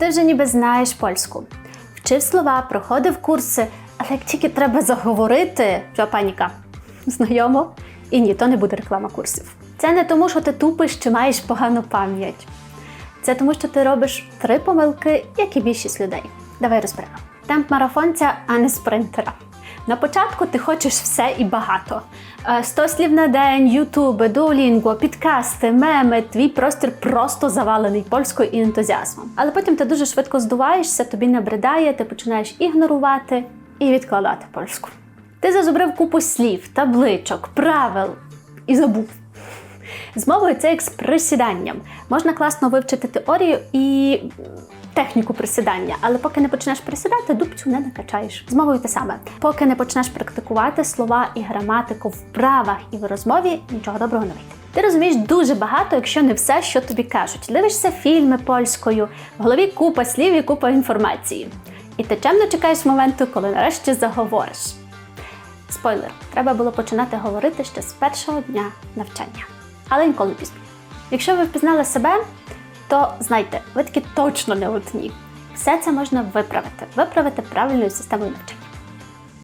Ти вже ніби знаєш польську. Вчив слова, проходив курси, але як тільки треба заговорити, що паніка. Знайомо? І ні, то не буде реклама курсів. Це не тому, що ти тупиш чи маєш погану пам'ять. Це тому, що ти робиш три помилки, як і більшість людей. Давай розберемо. Темп марафонця, а не спринтера. На початку ти хочеш все і багато. Е, 100 слів на день, ютуби, дуолінго, підкасти, меми. Твій простір просто завалений польською і ентузіазмом. Але потім ти дуже швидко здуваєшся, тобі набридає, ти починаєш ігнорувати і відкладати польську. Ти зазубрив купу слів, табличок, правил і забув. З мовою це як з присіданням. Можна класно вивчити теорію і техніку присідання, але поки не почнеш присідати, дубцю не накачаєш. З мовою те саме. Поки не почнеш практикувати слова і граматику в правах і в розмові, нічого доброго не вийде. Ти розумієш дуже багато, якщо не все, що тобі кажуть. Дивишся фільми польською, в голові купа слів і купа інформації. І ти чемно чекаєш моменту, коли нарешті заговориш. Спойлер, треба було починати говорити ще з першого дня навчання, але ніколи пізно. Якщо ви впізнали себе, то знайте, ви таки точно не одні. Все це можна виправити, виправити правильною системою навчання.